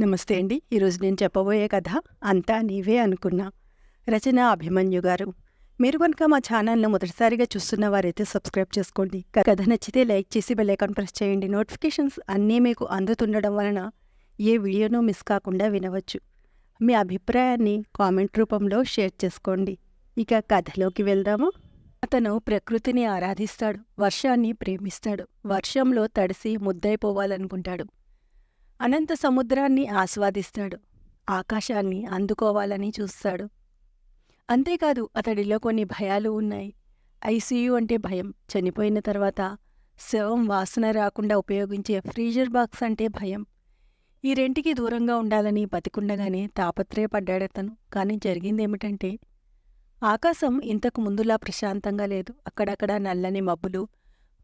నమస్తే అండి. ఈరోజు నేను చెప్పబోయే కథ అంతా నీవే అనుకున్నా. రచన అభిమన్యు గారు. మీరు కనుక మా ఛానల్ను మొదటిసారిగా చూస్తున్న వారైతే సబ్స్క్రైబ్ చేసుకోండి. కథ నచ్చితే లైక్ చేసి బెల్ ప్రెస్ చేయండి. నోటిఫికేషన్స్ అన్నీ మీకు అందుతుండడం వలన ఏ వీడియోనూ మిస్ కాకుండా వినవచ్చు. మీ అభిప్రాయాన్ని కామెంట్ రూపంలో షేర్ చేసుకోండి. ఇక కథలోకి వెళ్దాము? అతను ప్రకృతిని ఆరాధిస్తాడు. వర్షాన్ని ప్రేమిస్తాడు. వర్షంలో తడిసి ముద్దైపోవాలనుకుంటాడు. అనంత సముద్రాన్ని ఆస్వాదిస్తాడు. ఆకాశాన్ని అందుకోవాలని చూస్తాడు. అంతేకాదు అతడిలో కొన్ని భయాలు ఉన్నాయి. ఐసీయూ అంటే భయం. చనిపోయిన తర్వాత శవం వాసన రాకుండా ఉపయోగించే ఫ్రీజర్ బాక్స్ అంటే భయం. ఈ రెంటికి దూరంగా ఉండాలని బతికుండగానే తాపత్రయపడ్డాడతను కానీ జరిగిందేమిటంటే ఆకాశం ఇంతకు ముందులా ప్రశాంతంగా లేదు. అక్కడక్కడ నల్లని మబ్బులు.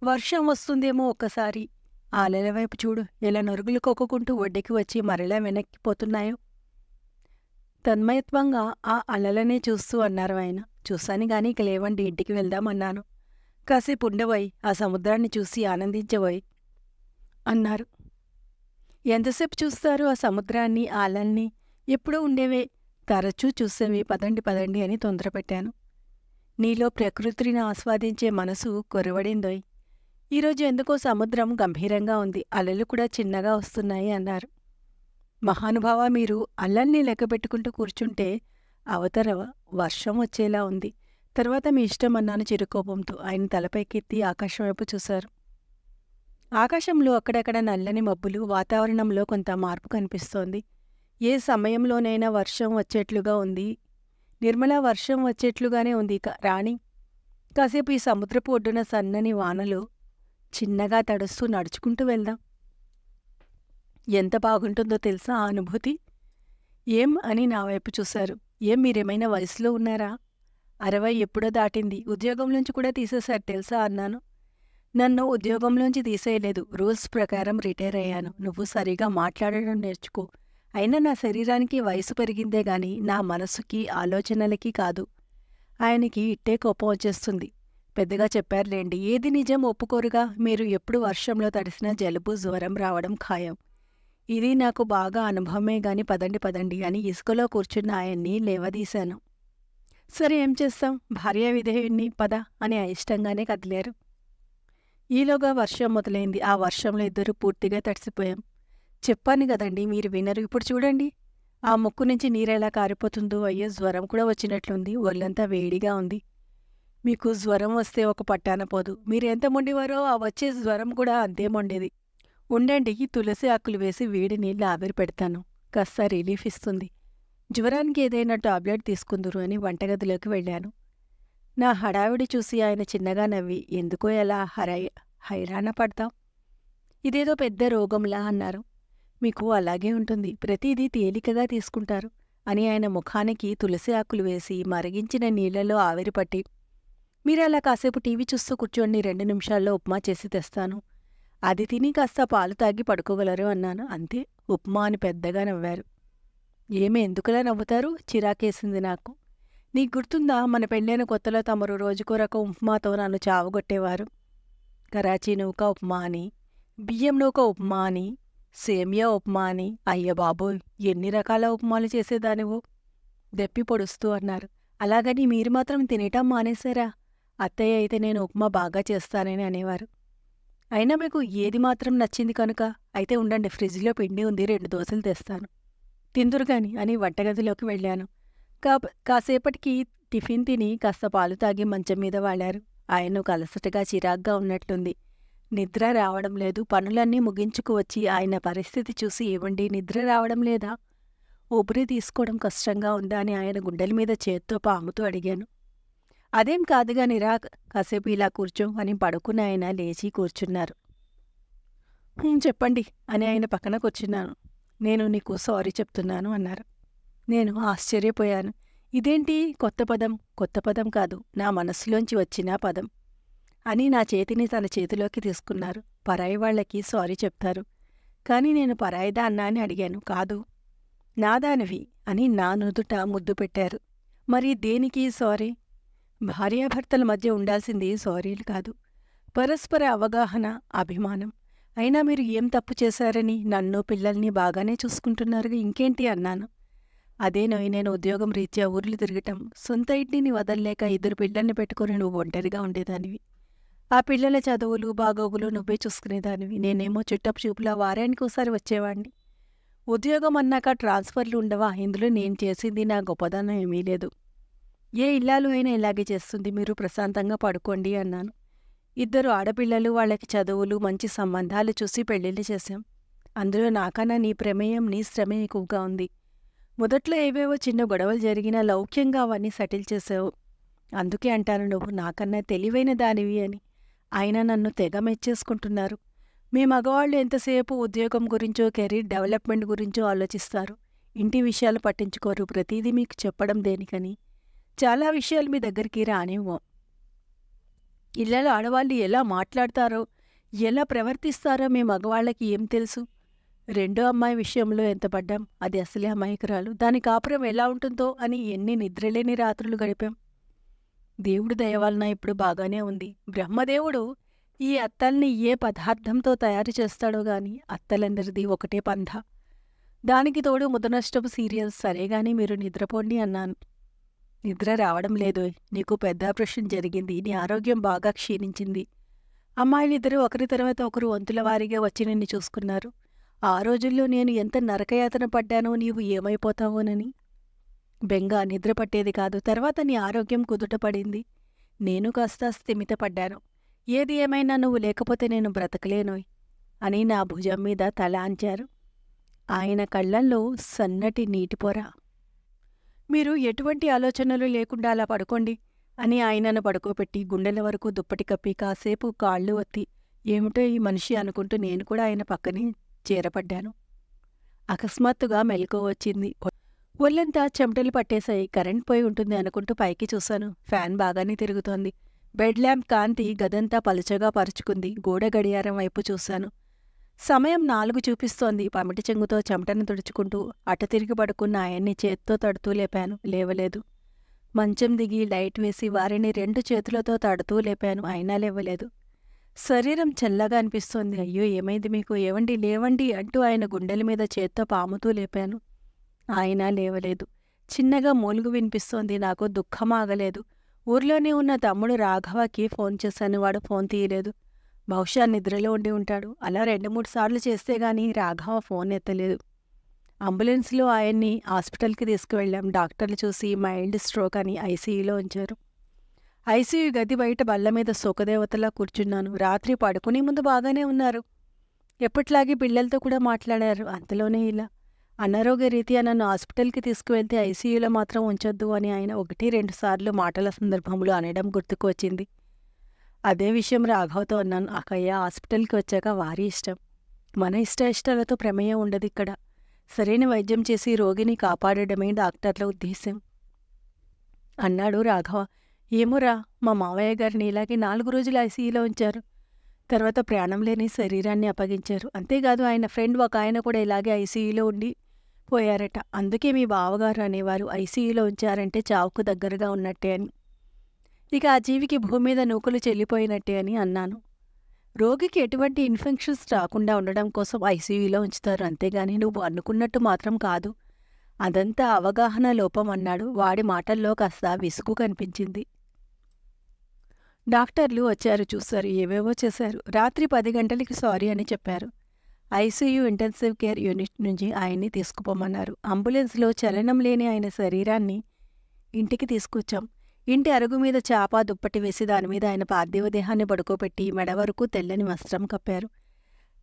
వర్షం వస్తుందేమో ఒక్కసారి. ఆ అలల వైపు చూడు ఎలా నరుగులు కొక్కుకుంటూ ఒడ్డుకి వచ్చి మరలా వెనక్కిపోతున్నాయో తన్మయత్వంగా ఆ అలలనే చూస్తూ అన్నారు ఆయన. చూశాను గాని ఇక లేవండి ఇంటికి వెళ్దామన్నాను. కాసేపు ఉండబోయ్ ఆ సముద్రాన్ని చూసి ఆనందించబోయ్ అన్నారు. ఎంతసేపు చూస్తారు ఆ సముద్రాన్ని ఆ అలల్ని? ఎప్పుడూ ఉండేవే. తరచూ చూసేవి పదండి పదండి అని తొందరపెట్టాను. నీలో ప్రకృతిని ఆస్వాదించే మనసు కొరవడిందోయ్. ఈరోజు ఎందుకో సముద్రం గంభీరంగా ఉంది. అలలు కూడా చిన్నగా వస్తున్నాయి అన్నారు. మహానుభావ మీరు అల్లల్ని లెక్కపెట్టుకుంటూ కూర్చుంటే అవతర వర్షం వచ్చేలా ఉంది. తర్వాత మీ ఇష్టం అన్నాను చిరుకోపంతో. ఆయన తలపైకెత్తి ఆకాశం వైపు చూశారు. ఆకాశంలో అక్కడక్కడ నల్లని మబ్బులు వాతావరణంలో కొంత మార్పు కనిపిస్తోంది. ఏ సమయంలోనైనా వర్షం వచ్చేట్లుగా ఉంది. నిర్మల వర్షం వచ్చేట్లుగానే ఉంది రాణి కాసేపు ఈ సముద్రపు ఒడ్డున సన్నని వానలు చిన్నగా తడుస్తూ నడుచుకుంటూ వెళ్దాం. ఎంత బాగుంటుందో తెలుసా ఆ అనుభూతి? ఏం అని నా వైపు చూశారు. ఏం మీరేమైనా వయసులో ఉన్నారా? అరవై ఎప్పుడో దాటింది. ఉద్యోగంలోంచి కూడా తీసేశారు తెలుసా అన్నాను. నన్ను ఉద్యోగంలోంచి తీసేయలేదు. రూల్స్ ప్రకారం రిటైర్ అయ్యాను. నువ్వు సరిగా మాట్లాడడం నేర్చుకో. అయినా నా శరీరానికి వయసు పెరిగిందే గాని నా మనసుకి ఆలోచనలకి కాదు. ఆయనకి ఇట్టే కోపం వచ్చేస్తుంది. పెద్దగా చెప్పారులేండి. ఏది నిజం ఒప్పుకోరుగా. మీరు ఎప్పుడు వర్షంలో తడిసినా జలుబు జ్వరం రావడం ఖాయం. ఇది నాకు బాగా అనుభవమే గాని పదండి పదండి అని ఇసుకలో కూర్చున్న ఆయన్ని లేవదీశాను. సరే ఏం చేస్తాం? భార్యా విధేయుణ్ణి పద అని అయిష్టంగానే కదిలారు. ఈలోగా వర్షం మొదలైంది. ఆ వర్షంలో ఇద్దరు పూర్తిగా తడిసిపోయాం. చెప్పాను కదండి మీరు వినరు. ఇప్పుడు చూడండి. ఆ ముక్కు నుంచి నీరెలా కారిపోతుందో. అయ్యో జ్వరం కూడా వచ్చినట్లుంది. ఒళ్ళంతా వేడిగా ఉంది. మీకు జ్వరం వస్తే ఒక పట్టాన పోదు. మీరు ఎంత మొండివారో ఆ వచ్చే జ్వరం కూడా అంతే మొండేది. ఉండండి తులసి ఆకులు వేసి వేడి నీళ్ళు ఆవిరి పెడతాను. కాస్త రిలీఫ్ ఇస్తుంది. జ్వరానికి ఏదైనా టాబ్లెట్ తీసుకుందురు అని వంటగదిలోకి వెళ్ళాను. నా హడావిడి చూసి ఆయన చిన్నగా నవ్వి ఎందుకో ఎలా హరై హైరాణ పడతాం ఇదేదో పెద్ద రోగంలా అన్నారు. మీకు అలాగే ఉంటుంది. ప్రతిదీ తేలికగా తీసుకుంటారు అని ఆయన ముఖానికి తులసి ఆకులు వేసి మరిగించిన నీళ్ళలో ఆవిరిపట్టి మీరలా కాసేపు టీవీ చూస్తూ కూర్చోండి రెండు నిమిషాల్లో ఉప్మా చేసి తెస్తాను. అది తిని కాస్త పాలు తాగి పడుకోగలరు అన్నాను. అంతే ఉప్మా అని పెద్దగా నవ్వారు. ఏమి ఎందుకులా నవ్వుతారు? చిరాకేసింది నాకు. నీకు గుర్తుందా? మన పెళ్ళైన కొత్తలో తమరు రోజుకో రకం ఉప్మాతో నన్ను చావగొట్టేవారు. కరాచీ నూక ఉప్మా అని బియ్యం నూక ఉప్మా అని సేమియా ఉప్మా అని అయ్య బాబోయ్ ఎన్ని రకాల ఉప్మాలు చేసేదానివో? దెప్పి పొడుస్తూ అన్నారు. అలాగని మీరు మాత్రం తినేటం మానేశారా? అత్తయ్య అయితే నేను ఉప్మా బాగా చేస్తానని అనేవారు. అయినా మీకు ఏది మాత్రం నచ్చింది కనుక అయితే ఉండండి ఫ్రిడ్జ్లో పిండి ఉంది రెండు దోశలు తెస్తాను. తిందురుగాని అని వంటగదిలోకి వెళ్ళాను. కా కాసేపటికి టిఫిన్ తిని కాస్త పాలు తాగి మంచం మీద వాడారు. ఆయనకు అలసటగా చిరాగ్గా ఉన్నట్లుంది. నిద్ర రావడం లేదు పనులన్నీ ముగించుకు వచ్చి ఆయన పరిస్థితి చూసి ఇవ్వండి నిద్ర రావడం లేదా? ఊపిరి తీసుకోవడం కష్టంగా ఉందా అని ఆయన గుండెల మీద చేత్తో పాముతూ అడిగాను. అదేం కాదుగా నిరా కాసేపు ఇలా కూర్చో అని పడుకున్న ఆయన లేచి కూర్చున్నారు. చెప్పండి అని ఆయన పక్కన కూర్చున్నాను. నేను నీకు సారీ చెప్తున్నాను అన్నారు. నేను ఆశ్చర్యపోయాను. ఇదేంటి? కొత్త పదం. కొత్త పదం కాదు. నా మనసులోంచి వచ్చిన పదం అని నా చేతిని తన చేతిలోకి తీసుకున్నారు. పరాయి వాళ్ళకి సారీ చెప్తారు. కానీ నేను పరాయిదా అన్నా అని అడిగాను. కాదు. నాదానివి అని నా నుదుట ముద్దు పెట్టారు. మరి దేనికి సారీ? భార్యాభర్తల మధ్య ఉండాల్సింది సారీలు కాదు. పరస్పర అవగాహన అభిమానం. అయినా మీరు ఏం తప్పు చేశారని నన్ను పిల్లల్ని బాగానే చూసుకుంటున్నారుగా ఇంకేంటి అన్నాను. అదేనోయ్ నేను ఉద్యోగం రీత్యా ఊర్లు తిరగటం సొంత ఇంటిని వదల్లేక ఇద్దరు పిల్లల్ని పెట్టుకుని నువ్వు ఒంటరిగా ఉండేదానివి. ఆ పిల్లల చదువులు బాగోగులు నువ్వే చూసుకునేదానివి. నేనేమో చుట్టపు చూపులా వారానికి ఒకసారి వచ్చేవాడిని ఉద్యోగం అన్నాక ట్రాన్స్ఫర్లు ఉండవా? ఇందులో నేను చేసింది నా గొప్పదనం ఏమీ లేదు. ఏ ఇల్లాలు అయినా ఇలాగే చేస్తుంది మీరు ప్రశాంతంగా పడుకోండి అన్నాను. ఇద్దరు ఆడపిల్లలు వాళ్ళకి చదువులు మంచి సంబంధాలు చూసి పెళ్ళిళ్ళు చేశాం. అందులో నాకన్నా నీ ప్రమేయం నీ శ్రమే ఎక్కువగా ఉంది. మొదట్లో ఏవేవో చిన్న గొడవలు జరిగినా లౌక్యంగా అవన్నీ సెటిల్ చేసావు అందుకే అంటాను నువ్వు నాకన్నా తెలివైన దానివి అని. ఆయన నన్ను తెగ మెచ్చేసుకుంటున్నారు. మీ మగవాళ్ళు ఎంతసేపు ఉద్యోగం గురించో కెరీర్ డెవలప్మెంట్ గురించో ఆలోచిస్తారు. ఇంటి విషయాలు పట్టించుకోరు. ప్రతిదీ మీకు చెప్పడం దేనికని. చాలా విషయాలు మీ దగ్గరికి రానివ్వం. ఇళ్ళలో ఆడవాళ్ళు ఎలా మాట్లాడతారో ఎలా ప్రవర్తిస్తారో మీ మగవాళ్ళకి ఏం తెలుసు? రెండో అమ్మాయి విషయంలో ఎంత పడ్డాం? అది అసలే అమాయకురాలు. దాని కాపురం ఎలా ఉంటుందో అని ఎన్ని నిద్రలేని రాత్రులు గడిపాం. దేవుడు దయవలన ఇప్పుడు బాగానే ఉంది. బ్రహ్మదేవుడు ఈ అత్తల్ని ఏ పదార్థంతో తయారు చేస్తాడో గాని అత్తలందరిది ఒకటే పంధ. దానికి తోడు ముదనష్టపు సీరియల్స్ సరే గాని మీరు నిద్రపోండి అన్నాను. నిద్ర రావడం లేదు. నీకు పెద్ద ఆపరేషన్ జరిగింది. నీ ఆరోగ్యం బాగా క్షీణించింది. అమ్మాయిలిద్దరూ ఒకరి తర్వాత ఒకరు వంతుల వారీగా వచ్చి నిన్ను చూసుకున్నారు. ఆ రోజుల్లో నేను ఎంత నరకయాతన పడ్డానో నీవు ఏమైపోతావోనని. బెంగ నిద్ర పట్టేది కాదు. తర్వాత నీ ఆరోగ్యం కుదుట పడింది. నేను కాస్త స్థిమితపడ్డాను ఏది ఏమైనా నువ్వు లేకపోతే నేను బ్రతకలేనోయ్ అని నా భుజం మీద తల అంచారు. ఆయన కళ్ళల్లో సన్నటి నీటిపొర మీరు ఎటువంటి ఆలోచనలు లేకుండా అలా పడుకోండి అని ఆయనను పడుకోబెట్టి గుండెల వరకు దుప్పటి కప్పి కాసేపు కాళ్ళు ఒత్తి ఏమిటో ఈ మనిషి అనుకుంటూ నేను కూడా ఆయన పక్కనే చేరపడ్డాను. అకస్మాత్తుగా మెలకు వచ్చింది. ఒళ్ళంతా చెమటలు పట్టేశాయి. కరెంట్ పోయి ఉంటుంది అనుకుంటూ పైకి చూశాను. ఫ్యాన్ బాగానే తిరుగుతోంది. బెడ్ ల్యాంప్ కాంతి గదంతా పలుచగా పరుచుకుంది. గోడ గడియారం వైపు చూశాను. సమయం నాలుగు చూపిస్తోంది. పమిటి చెంగుతో చెమటను తుడుచుకుంటూ అట తిరిగి పడుకున్న ఆయన్ని చేత్తో తడుతూ లేపాను. లేవలేదు. మంచం దిగి లైట్ వేసి వారిని రెండు చేతులతో తడుతూ లేపాను. అయినా లేవలేదు. శరీరం చల్లగా అనిపిస్తోంది. అయ్యో ఏమైంది మీకు? ఏవండి? లేవండి అంటూ ఆయన గుండెల మీద చేత్తో పాముతూ లేపాను. ఆయన లేవలేదు. చిన్నగా మూలుగు వినిపిస్తోంది. నాకు దుఃఖమాగలేదు ఊర్లోనే ఉన్న తమ్ముడు రాఘవకి ఫోన్ చేశాను. వాడు ఫోన్ తీయలేదు. బహుశా నిద్రలో ఉండి ఉంటాడు. అలా రెండు మూడు సార్లు చేస్తే గానీ రాఘవ ఫోన్ ఎత్తలేదు. అంబులెన్స్లో ఆయన్ని హాస్పిటల్కి తీసుకువెళ్ళాం. డాక్టర్లు చూసి మైల్డ్ స్ట్రోక్ అని ఐసీయూలో ఉంచారు. ఐసీయూ గది బయట బల్ల మీద సుఖదేవతలా కూర్చున్నాను. రాత్రి పడుకునే ముందు బాగానే ఉన్నారు. ఎప్పట్లాగే పిల్లలతో కూడా మాట్లాడారు. అంతలోనే ఇలా అనారోగ్య రీత్యా నన్ను హాస్పిటల్కి తీసుకువెళ్తే ఐసీయూలో మాత్రం ఉంచొద్దు అని ఆయన ఒకటి రెండు సార్లు మాటల సందర్భంలో అనడం గుర్తుకు వచ్చింది అదే విషయం రాఘవతో అన్నాను. అక్కయ్య హాస్పిటల్కి వచ్చాక వారి ఇష్టం. మన ఇష్ట ఇష్టాలతో ప్రమేయం ఉండదు ఇక్కడ. సరైన వైద్యం చేసి రోగిని కాపాడడమే డాక్టర్ల ఉద్దేశం అన్నాడు రాఘవ. ఏమోరా మా మావయ్య గారిని ఇలాగే నాలుగు రోజులు ఐసీయూలో ఉంచారు. తర్వాత ప్రాణం లేని శరీరాన్ని అప్పగించారు. అంతేకాదు ఆయన ఫ్రెండ్ ఒక ఆయన కూడా ఇలాగే ఐసీయూలో ఉండి పోయారట. అందుకే మీ బావగారు అనేవారు ఐసీయూలో ఉంచారంటే చావుకు దగ్గరగా ఉన్నట్టే అని. ఇక ఆ జీవికి భూమి మీద నూకలు చెల్లిపోయినట్టే అని అన్నాను. రోగికి ఎటువంటి ఇన్ఫెక్షన్స్ రాకుండా ఉండడం కోసం ఐసీయూలో ఉంచుతారు అంతేగాని నువ్వు అనుకున్నట్టు మాత్రం కాదు. అదంతా అవగాహన లోపం అన్నాడు. వాడి మాటల్లో కాస్త విసుగు కనిపించింది. డాక్టర్లు వచ్చారు చూశారు ఏవేవో చేశారు. రాత్రి పది గంటలకి సారీ అని చెప్పారు. ఐసీయూ ఇంటెన్సివ్ కేర్ యూనిట్ నుంచి ఆయన్ని తీసుకుపోమన్నారు. అంబులెన్స్లో చలనం లేని ఆయన శరీరాన్ని ఇంటికి తీసుకొచ్చాం. ఇంటి అరుగు మీద చాప దుప్పటి వేసి దానిమీద ఆయన పార్థివ దేహాన్ని పడుకోబెట్టి మెడ వరకు తెల్లని వస్త్రం కప్పారు.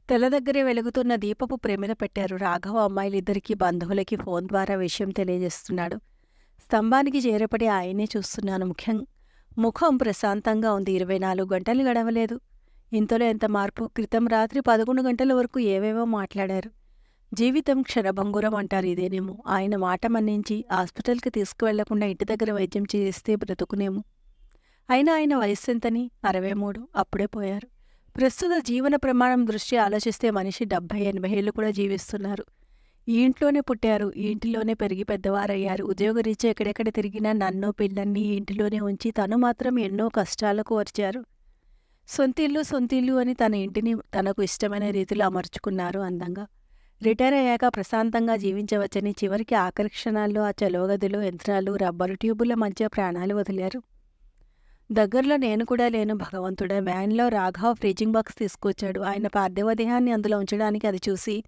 తెల్ల దగ్గరే వెలుగుతున్న దీపపు ప్రేమిన పెట్టారు రాఘవ అమ్మాయిలిద్దరికీ బంధువులకి ఫోన్ ద్వారా విషయం తెలియజేస్తున్నాడు. స్తంభానికి చేరపడి ఆయనే చూస్తున్నాను ముఖ్యం. ముఖం ప్రశాంతంగా ఉంది. ఇరవై నాలుగు గంటలు గడవలేదు. ఇంతలో ఎంత మార్పు? క్రితం రాత్రి పదకొండు గంటల వరకు ఏవేవో మాట్లాడారు. జీవితం క్షణభంగురం అంటారు ఇదేనేమో. ఆయన మాట మన్నించి హాస్పిటల్కి తీసుకువెళ్ళకుండా ఇంటి దగ్గర వైద్యం చేస్తే బ్రతుకునేమో. అయినా ఆయన వయస్సు ఎంతని? అరవై మూడు. అప్పుడే పోయారు. ప్రస్తుత జీవన ప్రమాణం దృష్ట్యా ఆలోచిస్తే మనిషి డెబ్భై ఎనభై ఏళ్ళు కూడా జీవిస్తున్నారు. ఈ ఇంట్లోనే పుట్టారు. ఈ ఇంటిలోనే పెరిగి పెద్దవారయ్యారు. ఉద్యోగరీత్యా ఎక్కడెక్కడ తిరిగినా నన్ను పిల్లల్ని ఈ ఇంటిలోనే ఉంచి తను మాత్రం ఎన్నో కష్టాలకు వచ్చారు సొంతిల్లు సొంతిల్లు అని తన ఇంటిని తనకు ఇష్టమైన రీతిలో అమర్చుకున్నారు అందంగా. రిటైర్ అయ్యాక ప్రశాంతంగా జీవించవచ్చని చివరికి ఆఖరి క్షణాల్లో ఆ చలోగదులు యంత్రాలు రబ్బరు ట్యూబుల మధ్య ప్రాణాలు వదిలారు. దగ్గరలో నేను కూడా లేను భగవంతుడా. వ్యాన్లో రాఘవ ఫ్రీజింగ్ బాక్స్ తీసుకొచ్చాడు. ఆయన పార్థివ దేహాన్ని అందులో ఉంచడానికి అది చూసి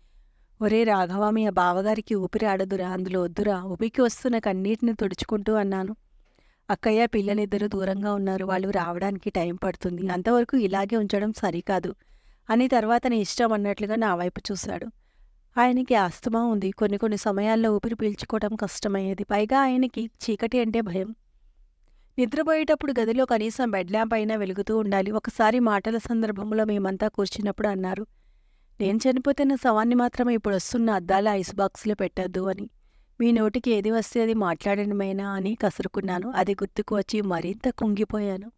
ఒరే రాఘవ మీ బావగారికి ఊపిరి ఆడదురా అందులో వద్దురా. ఉపికి వస్తున్న కన్నీటిని తుడుచుకుంటూ అన్నాను. అక్కయ్య పిల్లలిద్దరూ దూరంగా ఉన్నారు. వాళ్ళు రావడానికి టైం పడుతుంది. అంతవరకు ఇలాగే ఉంచడం సరికాదు. అని తర్వాత నీ ఇష్టం అన్నట్లుగా నా వైపు చూశాడు. ఆయనకి ఆస్తమా ఉంది. కొన్ని కొన్ని సమయాల్లో ఊపిరి పీల్చుకోవడం కష్టమయ్యేది. పైగా ఆయనకి చీకటి అంటే భయం. నిద్రపోయేటప్పుడు గదిలో కనీసం బెడ్ ల్యాంప్ అయినా వెలుగుతూ ఉండాలి. ఒకసారి మాటల సందర్భంలో మేమంతా కూర్చున్నప్పుడు అన్నారు నేను చనిపోతున్న సవాన్ని శవాన్ని మాత్రమే ఇప్పుడు వస్తున్న అద్దాల ఐస్ బాక్స్లో పెట్టద్దు అని. మీ నోటికి ఏది వస్తే అది మాట్లాడడమేనా అని కసురుకున్నాను. అది గుర్తుకు వచ్చి మరింత కుంగిపోయాను.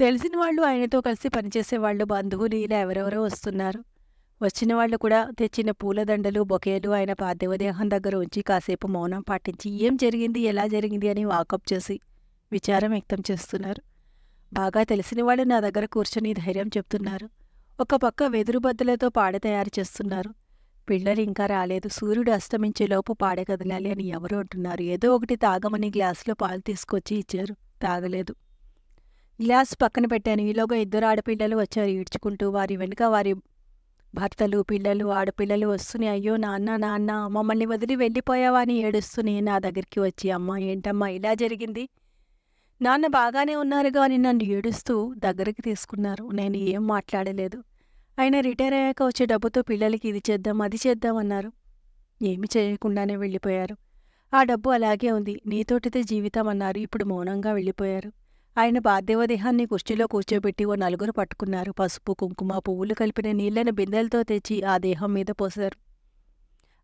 తెలిసిన వాళ్ళు ఆయనతో కలిసి పనిచేసే వాళ్ళు బంధువులు ఇలా ఎవరెవరో వస్తున్నారు. వచ్చిన వాళ్ళు కూడా తెచ్చిన పూలదండలు బొకేలు ఆయన పార్థివదేహం దగ్గర ఉంచి కాసేపు మౌనం పాటించి ఏం జరిగింది ఎలా జరిగింది అని వాకప్ చేసి విచారం వ్యక్తం చేస్తున్నారు. బాగా తెలిసిన వాళ్ళు నా దగ్గర కూర్చొని ధైర్యం చెప్తున్నారు. ఒక పక్క వెదురు బద్దలతో పాడ తయారు చేస్తున్నారు. పిల్లలు ఇంకా రాలేదు. సూర్యుడు అస్తమించేలోపు పాడ కదలాలి అని ఎవరు అంటున్నారు. ఏదో ఒకటి తాగమని గ్లాసులో పాలు తీసుకొచ్చి ఇచ్చారు. తాగలేదు. గ్లాస్ పక్కన పెట్టాను. ఈలోగా ఇద్దరు ఆడపిల్లలు వచ్చారు. ఈడ్చుకుంటూ వారి వెనుక వారి భర్తలు పిల్లలు ఆడపిల్లలు వస్తూనే అయ్యో నాన్న నాన్న మమ్మల్ని వదిలి వెళ్ళిపోయావా అని ఏడుస్తూనే నా దగ్గరికి వచ్చి అమ్మ ఏంటమ్మా ఇలా జరిగింది? నాన్న బాగానే ఉన్నారుగా అని నన్ను ఏడుస్తూ దగ్గరికి తీసుకున్నారు. నేను ఏం మాట్లాడలేదు. ఆయన రిటైర్ అయ్యాక వచ్చే డబ్బుతో పిల్లలకి ఇది చేద్దాం అది చేద్దాం అన్నారు. ఏమి చేయకుండానే వెళ్ళిపోయారు. ఆ డబ్బు అలాగే ఉంది. నీతోటితే జీవితం అన్నారు. ఇప్పుడు మౌనంగా వెళ్ళిపోయారు. ఆయన పార్థివదేహాన్ని కుర్చీలో కూర్చోబెట్టి ఓ నలుగురు పట్టుకున్నారు. పసుపు కుంకుమ పువ్వులు కలిపిన నీళ్ళను బిందెలతో తెచ్చి ఆ దేహం మీద పోశారు.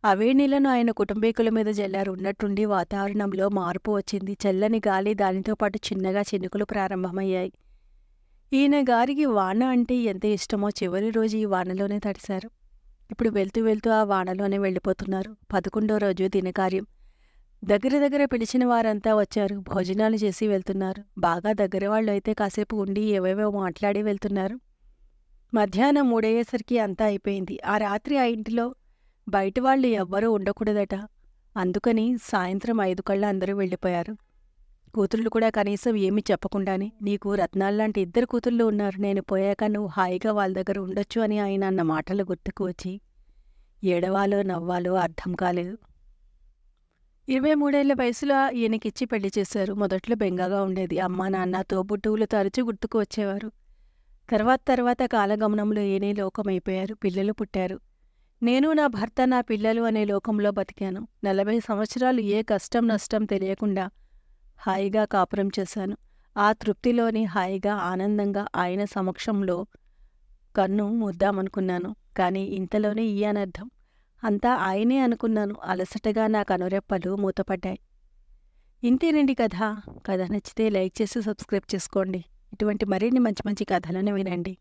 అవే నీళ్ళను ఆయన కుటుంబీకుల మీద జల్లారు. ఉన్నట్టుండి వాతావరణంలో మార్పు వచ్చింది. చల్లని గాలి దానితో పాటు చిన్నగా చినుకులు ప్రారంభమయ్యాయి. ఈయన గారికి వాన అంటే ఎంత ఇష్టమో చివరి రోజు ఈ వానలోనే తడిశారు. ఇప్పుడు వెళ్తూ వెళ్తూ ఆ వానలోనే వెళ్ళిపోతున్నారు. పదకొండో రోజు దినకార్యం. దగ్గర దగ్గర పిలిచిన వారంతా వచ్చారు. భోజనాలు చేసి వెళ్తున్నారు. బాగా దగ్గర వాళ్ళు అయితే కాసేపు ఉండి ఏవేవో మాట్లాడి వెళ్తున్నారు. మధ్యాహ్నం మూడయ్యేసరికి అంతా అయిపోయింది. ఆ రాత్రి ఆ ఇంటిలో బయట వాళ్ళు ఎవ్వరూ ఉండకూడదట. అందుకని సాయంత్రం ఐదు కళ్ళ అందరూ వెళ్ళిపోయారు. కూతుర్లు కూడా కనీసం ఏమీ చెప్పకుండానే నీకు రత్నాల్లాంటి ఇద్దరు కూతుళ్ళు ఉన్నారు. నేను పోయాక నువ్వు హాయిగా వాళ్ళ దగ్గర ఉండొచ్చు అని ఆయన అన్న మాటలు గుర్తుకు వచ్చి ఏడవాలో నవ్వాలో అర్థం కాలేదు. ఇరవై మూడేళ్ళ వయసులో ఈయనకిచ్చి పెళ్ళి చేశారు. మొదట్లో బెంగగా ఉండేది. అమ్మా నాన్న తోబుట్టువులు తరచూ గుర్తుకు వచ్చేవారు. తర్వాత తర్వాత కాలగమనంలో ఏనే లోకమైపోయారు. పిల్లలు పుట్టారు. నేను నా భర్త నా పిల్లలు అనే లోకంలో బతికాను. నలభై సంవత్సరాలు ఏ కష్టం నష్టం తెలియకుండా హాయిగా కాపురం చేశాను. ఆ తృప్తిలోని హాయిగా ఆనందంగా ఆయన సమక్షంలో కన్ను ముద్దామనుకున్నాను. కానీ ఇంతలోనే ఈ అనర్థం అంతా ఆయనే అనుకున్నాను. అలసటగా నా కనురెప్పలు మూతపడ్డాయి. ఇంతేనండి కథ. కథ నచ్చితే లైక్ చేసి సబ్స్క్రైబ్ చేసుకోండి. ఇటువంటి మరిన్ని మంచి మంచి కథలను వినండి.